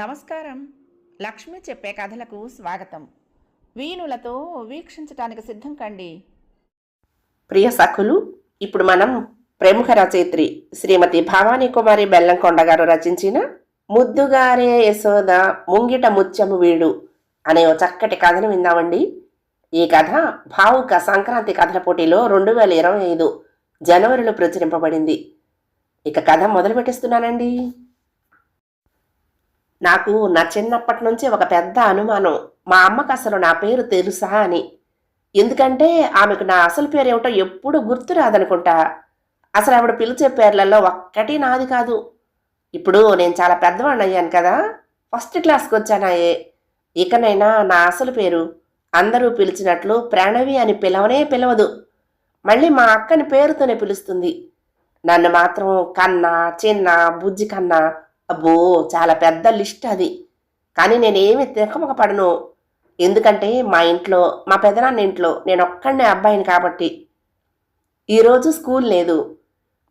నమస్కారం. లక్ష్మి చెప్పే కథలకు స్వాగతం. వీణులతో వీక్షించటానికి సిద్ధం కండి. ప్రియ సఖులు ఇప్పుడు మనం ప్రముఖ రచయిత్రి శ్రీమతి భవానీ కుమారి బెల్లంకొండ గారు రచించిన ముద్దుగారే యశోద ముంగిట ముత్యము వీడు అనే ఓ చక్కటి కథను విందామండి. ఈ కథ భావుక సంక్రాంతి కథల పోటీలో రెండు వేల ఇరవై ఐదు జనవరిలో ప్రచురింపబడింది. ఇక కథ మొదలు పెట్టిస్తున్నానండి నాకు నా చిన్నప్పటి నుంచి ఒక పెద్ద అనుమానం. మా అమ్మకు అసలు నా పేరు తెలుసా అని. ఎందుకంటే ఆమెకు నా అసలు పేరు ఏమిటో ఎప్పుడు గుర్తు రాదనుకుంటా. అసలు ఆవిడ పిలిచే పేర్లలో ఒక్కటి నాది కాదు. ఇప్పుడు నేను చాలా పెద్దవాడిని అయ్యాను కదా. ఫస్ట్ క్లాస్కి వచ్చానాయే. ఇకనైనా నా అసలు పేరు అందరూ పిలిచినట్లు ప్రణవి అని పిలవనే పిలవదు. మళ్ళీ మా అక్కని పేరుతోనే పిలుస్తుంది. నన్ను మాత్రం కన్నా చిన్న బుజ్జి కన్నా అబ్బో చాలా పెద్ద లిస్ట్ అది. కానీ నేనేమి తిరకమకపడను ఎందుకంటే మా ఇంట్లో మా పెదనాన్న ఇంట్లో నేను ఒక్కడనే అబ్బాయిని కాబట్టి. ఈరోజు స్కూల్ లేదు.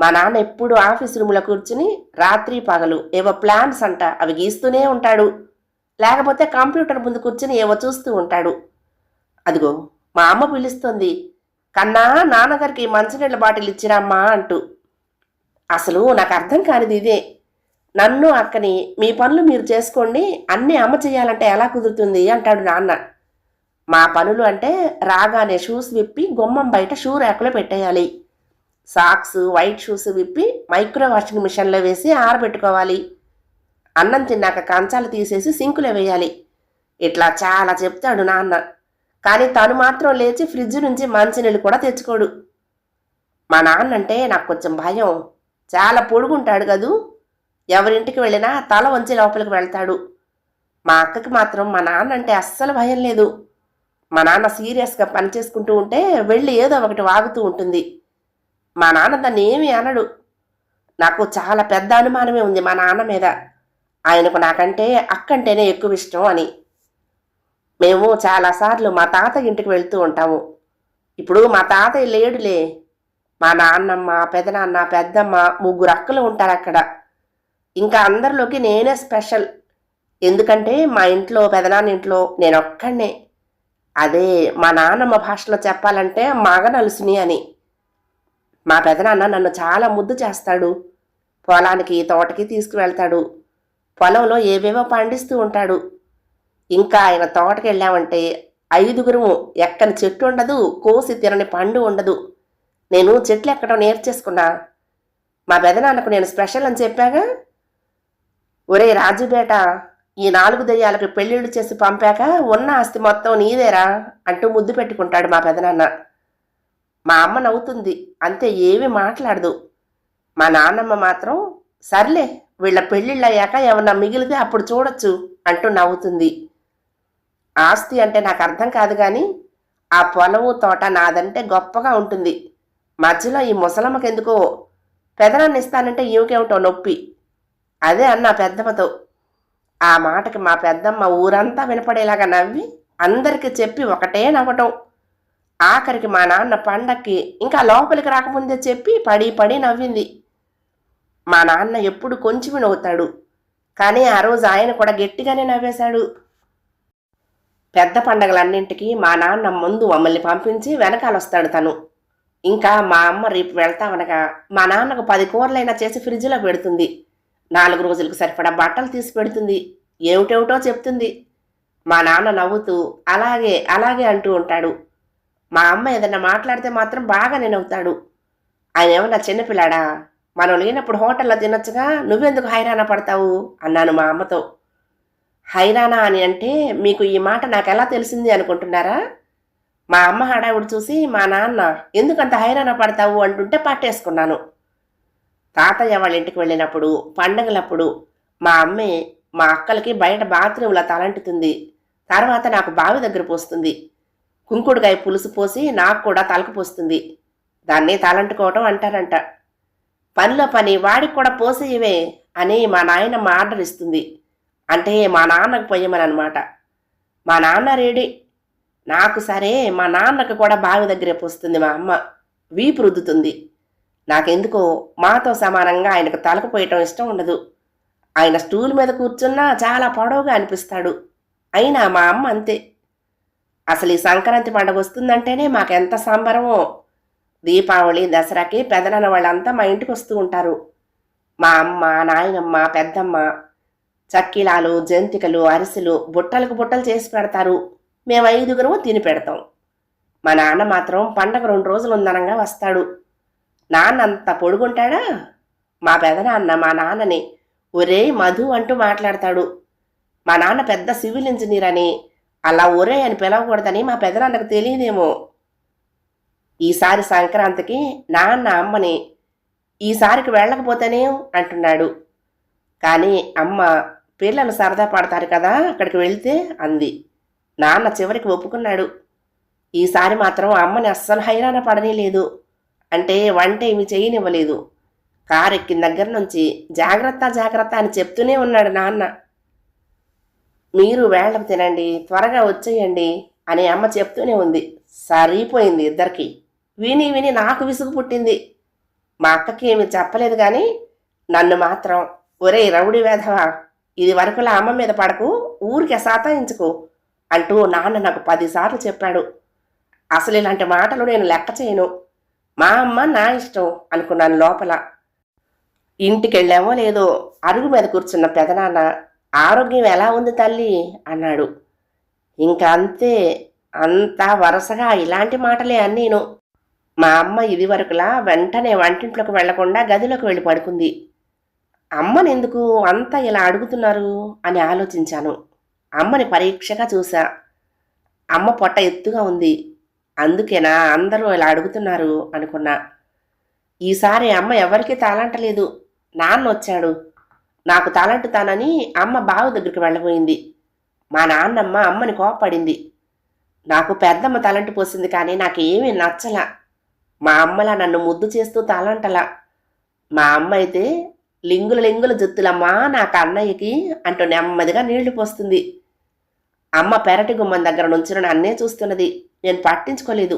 మా నాన్న ఎప్పుడు ఆఫీస్ రూమ్లో కూర్చుని రాత్రి పగలు ఏవో ప్లాన్స్ అంట అవి గీస్తూనే ఉంటాడు. లేకపోతే కంప్యూటర్ ముందు కూర్చుని ఏవో చూస్తూ ఉంటాడు. అదిగో మా అమ్మ పిలుస్తుంది కన్నా నాన్నగారికి మంచినీళ్ళ బాటిల్ ఇచ్చిరమ్మా అంటూ. అసలు నాకు అర్థం కానిది ఇదే. నన్ను అక్కని మీ పనులు మీరు చేసుకోండి అన్నీ అమ్మ చేయాలంటే ఎలా కుదురుతుంది అంటాడు నాన్న. మా పనులు అంటే రాగానే షూస్ విప్పి గుమ్మం బయట షూ ర్యాకులో పెట్టేయాలి. సాక్స్ వైట్ షూస్ విప్పి మైక్రో వాషింగ్ మిషన్లో వేసి ఆరబెట్టుకోవాలి. అన్నం తిన్నాక కంచాలు తీసేసి సింకులో వేయాలి. ఇట్లా చాలా చెప్తాడు నాన్న. కానీ తను మాత్రం లేచి ఫ్రిడ్జ్ నుంచి మంచినీళ్ళు కూడా తెచ్చుకోడు. మా నాన్న అంటే నాకు కొంచెం భయం. చాలా పొడుగుంటాడు కదూ. ఎవరింటికి వెళ్ళినా తల వంచి లోపలికి వెళ్తాడు. మా అక్కకి మాత్రం మా నాన్న అంటే అస్సలు భయం లేదు. మా నాన్న సీరియస్గా పని చేసుకుంటూ ఉంటే వెళ్ళి ఏదో ఒకటి వాగుతూ ఉంటుంది. మా నాన్న దాన్ని ఏమీ అనడు. నాకు చాలా పెద్ద అనుమానమే ఉంది మా నాన్న మీద. ఆయనకు నాకంటే అక్కంటేనే ఎక్కువ ఇష్టం అని. మేము చాలాసార్లు మా తాత ఇంటికి వెళ్తూ ఉంటాము. ఇప్పుడు మా తాతయ్య లేడులే. మా నాన్నమ్మ పెదనాన్న పెద్దమ్మ ముగ్గురు అక్కలు ఉంటారు అక్కడ ఇంకా అందరిలోకి నేనే స్పెషల్. ఎందుకంటే మా ఇంట్లో పెదనాన్న ఇంట్లో నేను ఒక్కడనే. అదే మా నాన్నమ్మ భాషలో చెప్పాలంటే మగ నలుసుని అని. మా పెదనాన్న నన్ను చాలా ముద్దు చేస్తాడు. పొలానికి తోటకి తీసుకువెళ్తాడు. పొలంలో ఏవేవో పండిస్తూ ఉంటాడు. ఇంకా ఆయన తోటకి వెళ్ళామంటే ఐదుగురు ఎక్కని చెట్టు ఉండదు కోసి తినని పండు ఉండదు. నేను చెట్లు ఎక్కడం నేర్చేసుకున్నా. మా పెదనాన్నకు నేను స్పెషల్ అని చెప్పాగా ఒరే రాజుబేట ఈ నాలుగు దయ్యాలకు పెళ్ళిళ్ళు చేసి పంపాక ఉన్న ఆస్తి మొత్తం నీదేరా అంటూ ముద్దు పెట్టుకుంటాడు మా పెదనాన్న. మా అమ్మ నవ్వుతుంది అంతే ఏమీ మాట్లాడదు. మా నాన్నమ్మ మాత్రం సర్లే వీళ్ళ పెళ్ళిళ్ళయ్యాక ఏమన్నా మిగిలితే అప్పుడు చూడొచ్చు అంటూ నవ్వుతుంది. ఆస్తి అంటే నాకు అర్థం కాదు కానీ ఆ పొలము తోట నాదంటే గొప్పగా ఉంటుంది. మధ్యలో ఈ ముసలమ్మకెందుకో పెదనాన్ని ఇస్తానంటే ఈమెకేమిటో నొప్పి. అదే అన్న పెద్దమ్మతో. ఆ మాటకి మా పెద్దమ్మ ఊరంతా వినపడేలాగా నవ్వి అందరికీ చెప్పి ఒకటే నవ్వటం. ఆఖరికి మా నాన్న పండక్కి ఇంకా లోపలికి రాకముందే చెప్పి పడి పడి నవ్వింది. మా నాన్న ఎప్పుడు కొంచెం నవ్వుతాడు. కానీ ఆ రోజు ఆయన కూడా గట్టిగానే నవ్వేశాడు. పెద్ద పండగలన్నింటికి మా నాన్న ముందు మమ్మల్ని పంపించి వెనకాల వస్తాడు తను. ఇంకా మా అమ్మ రేపు వెళ్తామనగా మా నాన్నకు పది కూరలైనా చేసి ఫ్రిడ్జ్లో పెడుతుంది. నాలుగు రోజులకు సరిపడా బట్టలు తీసి పెడుతుంది. ఏమిటేమిటో చెప్తుంది. మా నాన్న నవ్వుతూ అలాగే అలాగే అంటూ ఉంటాడు. మా అమ్మ ఏదన్నా మాట్లాడితే మాత్రం బాగా నవ్వుతాడు. ఆయన ఏమన్నా చిన్నపిల్లాడా? మనం లేనప్పుడు హోటల్లో తినొచ్చుగా నువ్వెందుకు హైరాణ పడతావు? అన్నాను మా అమ్మతో. హైరాణ అని అంటే మీకు ఈ మాట నాకు ఎలా తెలిసింది అనుకుంటున్నారా? మా అమ్మ హడావుడు చూసి మా నాన్న ఎందుకంత హైరాణ పడతావు? అంటుంటే పట్టేసుకున్నాను. తాతయ్య వాళ్ళ ఇంటికి వెళ్ళినప్పుడు పండగలప్పుడు మా అమ్మే మా అక్కలకి బయట బాత్రూంలో తలంటుతుంది. తర్వాత నాకు బావి దగ్గర పోస్తుంది. కుంకుడుకాయ పులుసు పోసి నాకు కూడా తలకు పోస్తుంది. దాన్ని తలంటుకోవటం అంటారంట. పనిలో పని వాడికి కూడా పోసేయవే అని మా నాయనమ్మ ఆర్డర్ ఇస్తుంది. అంటే మా నాన్నకు పోయమని అనమాట మా నాన్న రెడీ. నాకు సరే మా నాన్నకు కూడా బావి దగ్గరే పోస్తుంది మా అమ్మ. వీపు రుద్దుతుంది. నాకెందుకో మాతో సమానంగా ఆయనకు తలకు పోయటం ఇష్టం ఉండదు. ఆయన స్టూల్ మీద కూర్చున్నా చాలా పొడవుగా అనిపిస్తాడు. అయినా మా అమ్మ అంతే. అసలు ఈ సంక్రాంతి పండుగ వస్తుందంటేనే మాకెంత సంబరమో. దీపావళి దసరాకి పెదనాన్న వాళ్ళంతా మా ఇంటికి వస్తూ ఉంటారు. మా అమ్మ నాయనమ్మ పెద్దమ్మ చక్కిలాలు జంతికలు అరిసెలు బుట్టలకు బుట్టలు చేసి పెడతారు. మేము ఐదుగురము తిని పెడతాం. మా నాన్న మాత్రం పండగ రెండు రోజులు ఉందనంగా వస్తాడు. నాన్న అంత పొడుగుంటాడా? మా పెదనాన్న మా నాన్నని ఒరే మధు అంటూ మాట్లాడతాడు. మా నాన్న పెద్ద సివిల్ ఇంజనీర్ అని అలా ఒరే అని పిలవకూడదని మా పెదనాన్నకు తెలియదేమో. ఈసారి సంక్రాంతికి నాన్న అమ్మని ఈసారికి వెళ్ళకపోతేనే అంటున్నాడు. కానీ అమ్మ పిల్లలు సరదా పడతారు కదా అక్కడికి వెళ్తే అంది. నాన్న చివరికి ఒప్పుకున్నాడు. ఈసారి మాత్రం అమ్మని అస్సలు హైరాణ పడనీలేదు అంటే వంట ఏమి చేయనివ్వలేదు. కారు ఎక్కిన దగ్గర నుంచి జాగ్రత్త జాగ్రత్త అని చెప్తూనే ఉన్నాడు నాన్న. మీరు వేళ్ళకు తినండి త్వరగా వచ్చేయండి అని అమ్మ చెప్తూనే ఉంది. సరిపోయింది ఇద్దరికి. విని విని నాకు విసుగు పుట్టింది. మా అక్కకి ఏమి చెప్పలేదు కానీ నన్ను మాత్రం ఒరే రౌడి వేధవా ఇది వరకులా అమ్మ మీద పడకు ఊరికే సాతాయించుకో అంటూ నాన్న నాకు పదిసార్లు చెప్పాడు. అసలు ఇలాంటి మాటలు నేను లెక్క చేయను. మా అమ్మ నా ఇష్టం అనుకున్నాను లోపల. ఇంటికి వెళ్ళామో లేదో అరుగు మీద కూర్చున్న పెదనాన్న ఆరోగ్యం ఎలా ఉంది తల్లి? అన్నాడు. ఇంకా అంతే అంతా వరుసగా ఇలాంటి మాటలే అన్నీను. మా అమ్మ ఇదివరకులా వెంటనే వంటింట్లోకి వెళ్ళకుండా గదిలోకి వెళ్ళి పడుకుంది. అమ్మని ఎందుకు అంతా ఇలా అడుగుతున్నారు? అని ఆలోచించాను. అమ్మని పరీక్షగా చూశా అమ్మ పొట్ట ఎత్తుగా ఉంది. అందుకేనా అందరూ ఇలా అడుగుతున్నారు అనుకున్నా. ఈసారి అమ్మ ఎవరికీ తాళంటలేదు నాన్న వచ్చాడు. నాకు తాళంటుతానని అమ్మ బావ దగ్గరికి వెళ్ళబోయింది. మా నాన్నమ్మ అమ్మని కోపడింది నాకు పెద్దమ్మ తలంటు పోసింది కానీ నాకేమీ నచ్చల. మా అమ్మలా నన్ను ముద్దు చేస్తూ తలంటలా మా అమ్మ అయితే లింగుల లింగుల జుత్తులమ్మా నాకు అన్నయ్యకి అంటూ నెమ్మదిగా నీళ్ళు పోస్తుంది. అమ్మ పెరటి గుమ్మం దగ్గర నుంచి నన్నే చూస్తున్నది. నేను పట్టించుకోలేదు.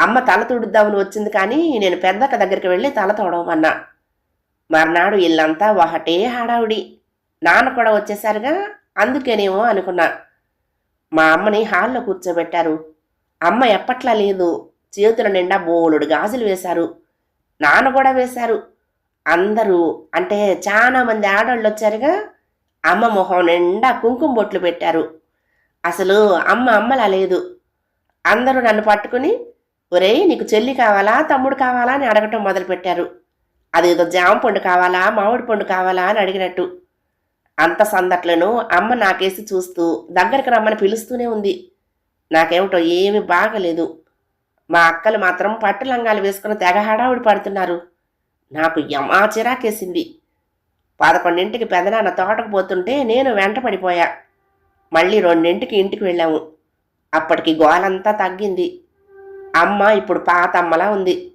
అమ్మ తల తుడుద్దామని వచ్చింది కానీ నేను పెద్దక్క దగ్గరికి వెళ్ళి తల తోడవమన్నా మర్నాడు ఇల్లంతా ఒకటే హడావుడి. నాన్న కూడా వచ్చేసరిగా అందుకేనేమో అనుకున్నా. మా అమ్మని హాల్లో కూర్చోబెట్టారు. అమ్మ ఎప్పట్లా లేదు చేతుల నిండా బోలుడు గాజులు వేశారు. నాన్న కూడా వేశారు. అందరూ అంటే చాలా మంది ఆడవాళ్ళు వచ్చారుగా అమ్మ మొహం నిండా కుంకుమ బొట్లు పెట్టారు. అసలు అమ్మ అమ్మలా లేదు. అందరూ నన్ను పట్టుకుని ఒరేయ్ నీకు చెల్లి కావాలా తమ్ముడు కావాలా? అని అడగటం మొదలుపెట్టారు. అదేదో జామ పండు కావాలా మామిడి పండు కావాలా? అని అడిగినట్టు. అంత సందట్లను అమ్మ నాకేసి చూస్తూ దగ్గరికి రమ్మని పిలుస్తూనే ఉంది. నాకేమిటో ఏమీ బాగలేదు. మా అక్కలు మాత్రం పట్టు లంగాలు వేసుకుని తెగ హడావుడి పడుతున్నారు. నాకు యమా చిరాకేసింది. పదకొండింటికి పెదనాన్న తోటకు పోతుంటే నేను వెంట పడిపోయా. మళ్ళీ రెండింటికి ఇంటికి వెళ్ళాము. అప్పటికి గోలంతా తగ్గింది. అమ్మ ఇప్పుడు పాత అమ్మలా ఉంది.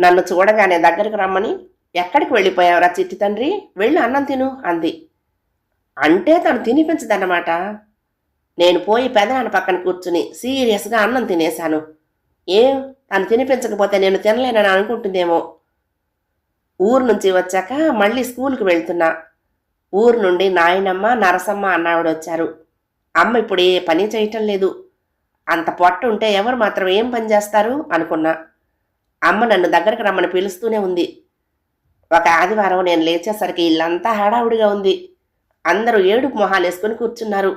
నన్ను చూడగానే దగ్గరికి రమ్మని ఎక్కడికి వెళ్ళిపోయావురా చిట్టి తండ్రి? వెళ్ళి అన్నం తిను అంది. అంటే తను తినిపించదన్నమాట నేను పోయి పెదనాన్న పక్కన కూర్చుని సీరియస్గా అన్నం తినేశాను. ఏం? తను తినిపించకపోతే నేను తినలేనని అనుకుంటుందేమో. ఊరు నుంచి వచ్చాక మళ్ళీ స్కూల్కి వెళ్తున్నా. ఊరు నుండి నాయనమ్మ నరసమ్మ అన్నావిడ వచ్చారు అమ్మ ఇప్పుడు ఏ పని చేయటం లేదు. అంత పొట్ట ఉంటే ఎవరు మాత్రం ఏం పని చేస్తారు అనుకున్నా. అమ్మ నన్ను దగ్గరకు రమ్మని పిలుస్తూనే ఉంది. ఒక ఆదివారం నేను లేచేసరికి ఇల్లంతా హడావుడిగా ఉంది. అందరూ ఏడుపు మొహాలు వేసుకుని కూర్చున్నారు.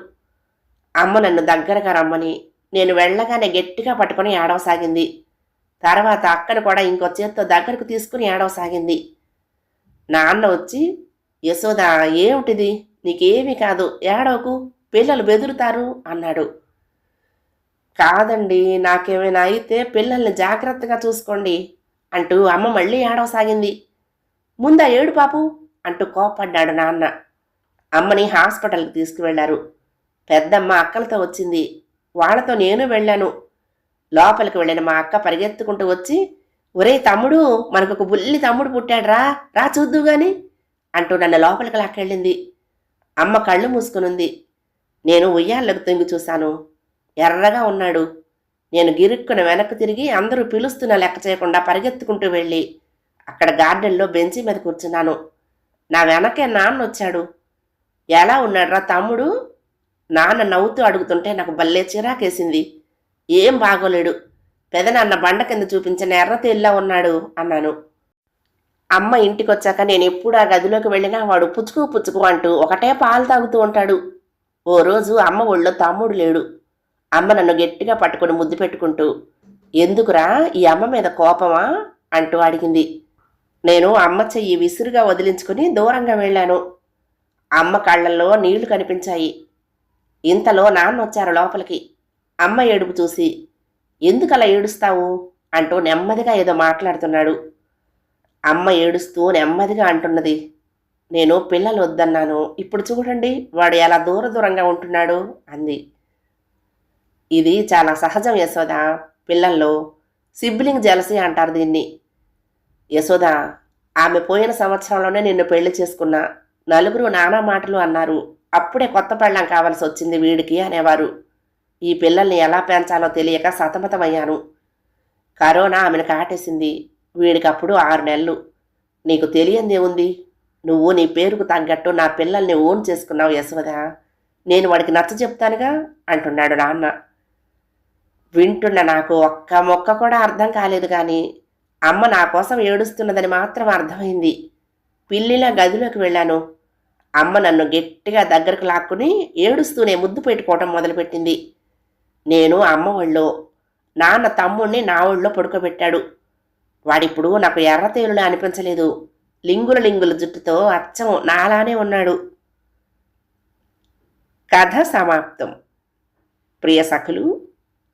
అమ్మ నన్ను దగ్గరగా రమ్మని నేను వెళ్ళగానే గట్టిగా పట్టుకొని ఏడవసాగింది. తర్వాత అక్కడ కూడా ఇంకో చేత్తో దగ్గరకు తీసుకుని ఏడవసాగింది. నాన్న వచ్చి యశోద ఏమిటిది? నీకేమీ కాదు. ఏడవకు. పిల్లలు బెదురుతారు అన్నాడు. కాదండి నాకేమైనా అయితే పిల్లల్ని జాగ్రత్తగా చూసుకోండి అంటూ అమ్మ మళ్ళీ ఏడవసాగింది. ముందా ఏడు పాపు అంటూ కోపడ్డాడు నాన్న. అమ్మని హాస్పిటల్కి తీసుకువెళ్ళారు పెద్దమ్మ అక్కలతో వచ్చింది. వాళ్ళతో నేను వెళ్ళాను. లోపలికి వెళ్ళిన మా అక్క పరిగెత్తుకుంటూ వచ్చి ఒరే తమ్ముడు మనకు ఒక బుల్లి తమ్ముడు పుట్టాడ్రా రా చూద్దు గాని అంటూ నన్ను లోపలికి లాక్కెళ్ళింది. అమ్మ కళ్ళు మూసుకునుంది. నేను ఉయ్యాల్లోకి తొంగి చూశాను. ఎర్రగా ఉన్నాడు. నేను గిరుక్కున వెనక్కి తిరిగి అందరూ పిలుస్తున్న లెక్క చేయకుండా పరిగెత్తుకుంటూ వెళ్ళి అక్కడ గార్డెన్లో బెంచి మీద కూర్చున్నాను. నా వెనకే నాన్న వచ్చాడు. ఎలా ఉన్నాడురా తమ్ముడు? నాన్న నవ్వుతూ అడుగుతుంటే నాకు భలే చిరాకేసింది. ఏం బాగోలేడు. పెదనాన్న బండ కింద చూపించిన ఎర్ర తేలిలా ఉన్నాడు అన్నాను. అమ్మ ఇంటికొచ్చాక నేను ఎప్పుడు ఆ గదిలోకి వెళ్ళినా వాడు పుచ్చుకు పుచ్చుకు అంటూ ఒకటే పాలు తాగుతూ ఉంటాడు. ఓ రోజు అమ్మ ఒళ్ళో తమ్ముడు లేడు. అమ్మ నన్ను గట్టిగా పట్టుకొని ముద్దు పెట్టుకుంటూ ఎందుకురా ఈ అమ్మ మీద కోపమా? అంటూ అడిగింది. నేను అమ్మ చెయ్యి విసురుగా వదిలించుకుని దూరంగా వెళ్ళాను. అమ్మ కళ్ళల్లో నీళ్ళు కనిపించాయి. ఇంతలో నాన్న వచ్చారు లోపలికి. అమ్మ ఏడుపు చూసి ఎందుకలా ఏడుస్తావు? అంటూ నెమ్మదిగా ఏదో మాట్లాడుతున్నాడు. అమ్మ ఏడుస్తూ నెమ్మదిగా అంటున్నది నేను పిల్లలు వద్దన్నాను ఇప్పుడు చూడండి వాడు ఎలా దూర దూరంగా ఉంటున్నాడు? అంది. ఇది చాలా సహజం యశోద. పిల్లల్లో సిబ్లింగ్ జలసి అంటారు దీన్ని. యశోద ఆమె పోయిన సంవత్సరంలోనే నిన్ను పెళ్ళి చేసుకున్నా. నలుగురు నానా మాటలు అన్నారు. అప్పుడే కొత్త పెళ్ళం కావాల్సి వచ్చింది వీడికి అనేవారు. ఈ పిల్లల్ని ఎలా పెంచాలో తెలియక సతమతమయ్యాను. కరోనా ఆమెను కాటేసింది. వీడికప్పుడు ఆరు నెలలు. నీకు తెలియందే ఉంది నువ్వు నీ పేరుకు తగ్గట్టు నా పిల్లల్ని ఓన్ చేసుకున్నావు యశోద. నేను వాడికి నచ్చ చెప్తానుగా అంటున్నాడు నాన్న. వింటున్న నాకు. ఒక్క మొక్క కూడా అర్థం కాలేదు కానీ అమ్మ నా కోసం ఏడుస్తున్నదని మాత్రం అర్థమైంది. పిల్లిలా గదిలోకి వెళ్ళాను. అమ్మ నన్ను గట్టిగా దగ్గరకు లాక్కుని ఏడుస్తూనే ముద్దు పెట్టుకోవటం మొదలుపెట్టింది. నేను అమ్మ ఒళ్ళో నాన్న తమ్ముణ్ణి నా ఒళ్ళో పడుకోబెట్టాడు. వాడిప్పుడు నాకు ఎర్రతేలులా అనిపించలేదు. లింగుల లింగుల జుట్టుతో అచ్చం నాలానే ఉన్నాడు. కథ సమాప్తం. ప్రియ సఖులు